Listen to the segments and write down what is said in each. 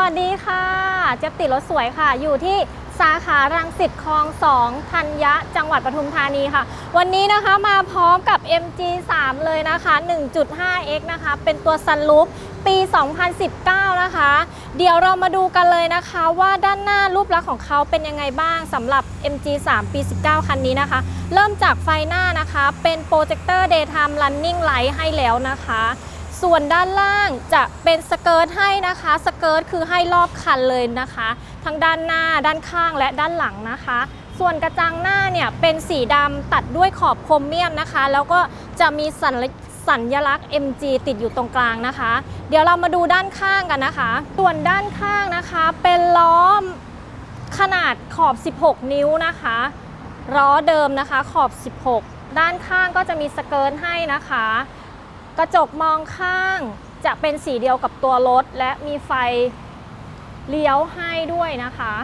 วัสดีค่ะ เจ๊ยบติดรถสวยค่ะ อยู่ที่สาขารังสิตคลอง2ธัญญะจังหวัดปทุมธานีค่ะ วันนี้นะคะมาพร้อมกับ MG3 เลยนะคะ 1.5X นะคะ เป็นตัวซันลูปปี 2019 นะคะ เดี๋ยวเรามาดูกันเลยนะคะว่าด้านหน้ารูปลักษณ์ของเขาเป็นยังไงบ้างสำหรับ MG3 ปี 19 คันนี้นะคะ เริ่มจากไฟหน้านะคะ เป็นโปรเจคเตอร์ Daytime Running Light ให้แล้วนะคะ ส่วนด้านล่างจะเป็นสเกิร์ตให้นะคะ สเกิร์ตคือให้รอบคันเลยนะคะ ทั้งด้านหน้าด้านข้างและด้านหลังนะคะ ส่วนกระจังหน้าเนี่ยเป็นสีดำตัดด้วยขอบโครเมียมนะคะ แล้วก็จะมีสัญลักษณ์สัญลักษณ์ MG ติดอยู่ตรงกลางนะคะ เดี๋ยวเรามาดูด้านข้างกันนะคะ ส่วนด้านข้างนะคะเป็นล้อมขนาดขอบ 16 นิ้วนะคะล้อเดิมนะคะขอบ 16 ด้านข้างก็จะมีสเกิร์ตให้นะคะ กระจกมองข้างจะเป็นสีเดียวกับตัวรถ และมีไฟเลี้ยวให้ด้วยนะคะ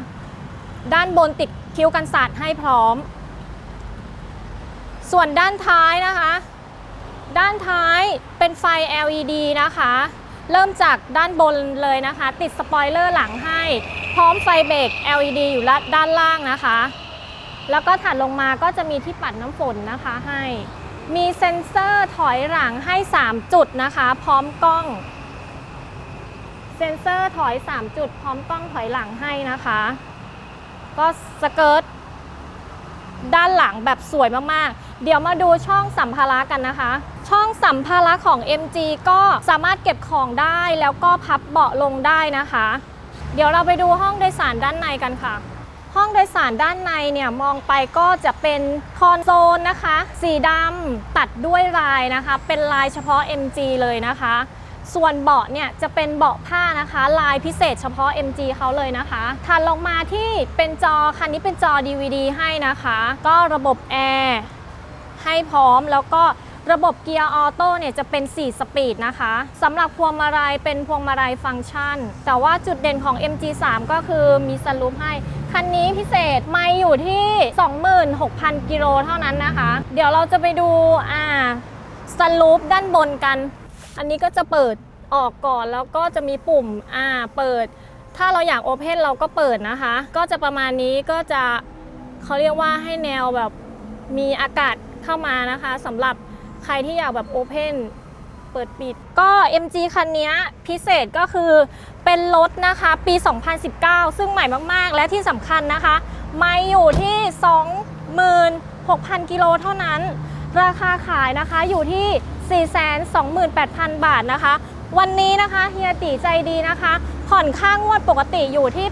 ด้านบนติดคิ้วกันสาดให้พร้อม ส่วนด้านท้ายนะคะ ด้านท้ายเป็นไฟ LED นะคะ เริ่มจากด้านบนเลยนะคะ ติดสปอยเลอร์หลังให้ พร้อมไฟเบรก LED อยู่ด้านล่างนะคะ แล้วก็ถัดลงมาก็จะมีที่ปัดน้ำฝนนะคะให้ มีเซ็นเซอร์ถอยหลังให้ 3 จุดนะคะ พร้อมกล้อง เซ็นเซอร์ถอย 3 จุด พร้อมกล้องถอยหลังให้นะคะ ก็สเกิร์ตด้านหลังแบบสวยมากๆ เดี๋ยวมาดูช่องสัมภาระกันนะคะ ช่องสัมภาระของ MG ก็สามารถเก็บของได้แล้วก็พับเบาะลงได้นะคะ เดี๋ยวเราไปดูห้องโดยสารด้านในกันค่ะ ห้องโดยสารด้านในเนี่ยมองไปก็จะเป็นคอนโซลนะคะ สีดำตัดด้วยลายนะคะ เป็นลายเฉพาะ MG เลยนะคะ ส่วนเบาะเนี่ยจะเป็นเบาะผ้านะคะ ลายพิเศษเฉพาะ MG เขาเลยนะคะถัดลงมาที่เป็นจอคันนี้เป็นจอ DVD ให้นะคะ ก็ระบบแอร์ให้พร้อมแล้วก็ ระบบเกียร์ออโต้เนี่ยจะเป็น 4 สปีดนะคะสำหรับพวงมาลัยเป็นพวงมาลัยฟังก์ชัน แต่ว่าจุดเด่นของ MG3 ก็คือมีสลูปให้ คันนี้พิเศษไม่อยู่ที่ 26,000 กิโลเท่านั้นนะคะ เดี๋ยวเราจะไปดูอ่าสลูปด้านบนกัน อันนี้ก็จะเปิดออกก่อนแล้วก็จะมีปุ่มอ่าเปิด ถ้าเราอยากโอเพนเราก็เปิดนะคะ ก็จะประมาณนี้ก็จะเขาเรียกว่าให้แนวแบบมีอากาศเข้ามานะคะสำหรับ ใครที่อยากแบบโอเพนเปิดปิด ก็ MG คันนี้พิเศษก็คือเป็นรถนะคะปี 2019 ซึ่งใหม่มากๆ และที่สำคัญนะคะ ไม่อยู่ที่ 26,000 กิโลเท่านั้น ราคาขายนะคะอยู่ที่ 428,000 บาทนะคะ วันนี้นะคะเฮียตีใจดีนะคะ ผ่อนค่างวดปกติอยู่ที่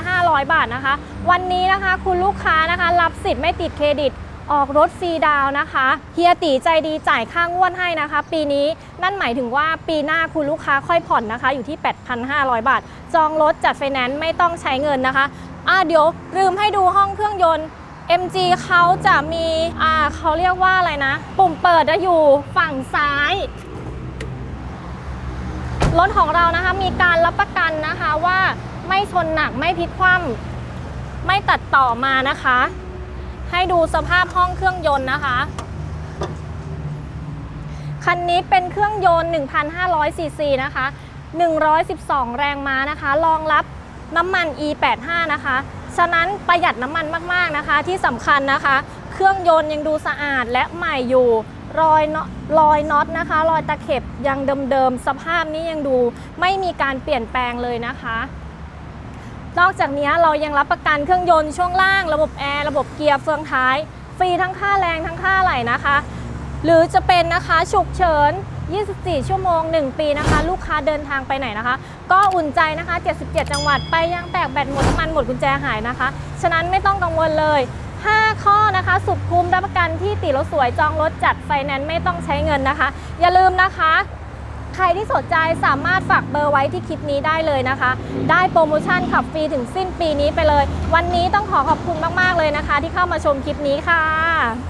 8,500 บาทนะคะ วันนี้นะคะคุณลูกค้านะคะ รับสิทธิ์ไม่ติดเครดิต ออกรถฟรีดาวนะคะเฮียตีใจดีจ่ายค่างวดให้นะคะ ปีนี้นั่นหมายถึงว่าปีหน้าคุณลูกค้าค่อยผ่อนนะคะ อยู่ที่ 8,500 บาท จองรถจัดไฟแนนซ์ไม่ต้องใช้เงินนะคะอ่าเดี๋ยวลืมให้ดูห้องเครื่องยนต์ MG เขาจะมีอ่าเขาเรียกว่าอะไรนะ ปุ่มเปิดจะอยู่ฝั่งซ้ายรถของเรานะคะมีการรับประกันนะคะว่าไม่ชนหนักไม่พลิกคว่ำไม่ตัดต่อมานะคะ ให้ดูสภาพห้องเครื่องยนต์นะคะ คันนี้เป็นเครื่องยนต์ 1,500ซีซีนะคะ 112 แรงม้านะคะ รองรับน้ำมัน E85 นะคะ ฉะนั้นประหยัดน้ำมันมากๆนะคะ ที่สำคัญนะคะ เครื่องยนต์ยังดูสะอาดและใหม่อยู่ รอยน็อตรอยน็อตนะคะ รอยตะเข็บยังเดิมๆ สภาพนี้ยังดูไม่มีการเปลี่ยนแปลงเลยนะคะ นอกจากนี้เรายังรับประกันเครื่องยนต์ช่วงล่าง ระบบแอร์ระบบเกียร์เฟืองท้าย ฟรีทั้งค่าแรงทั้งค่าไหลนะคะ หรือจะเป็นนะคะฉุกเฉิน 24 ชั่วโมง 1 ปีนะคะ ลูกค้าเดินทางไปไหนนะคะ ก็อุ่นใจนะคะ 77 จังหวัดไปยางแตกแบตหมดน้ำมันหมดกุญแจหายนะคะ ฉะนั้นไม่ต้องกังวลเลย 5 ข้อนะคะ สุดคุ้มรับประกันที่ติรถสวยจองรถจัดไฟแนนซ์ไม่ต้องใช้เงินนะคะ อย่าลืมนะคะ ใครที่สนใจสามารถฝากเบอร์ไว้ที่คลิปนี้ได้เลยนะคะ ได้โปรโมชั่นขับฟรีถึงสิ้นปีนี้ไปเลย วันนี้ต้องขอขอบคุณมาก ๆ เลยนะคะ ที่เข้ามาชมคลิปนี้ค่ะ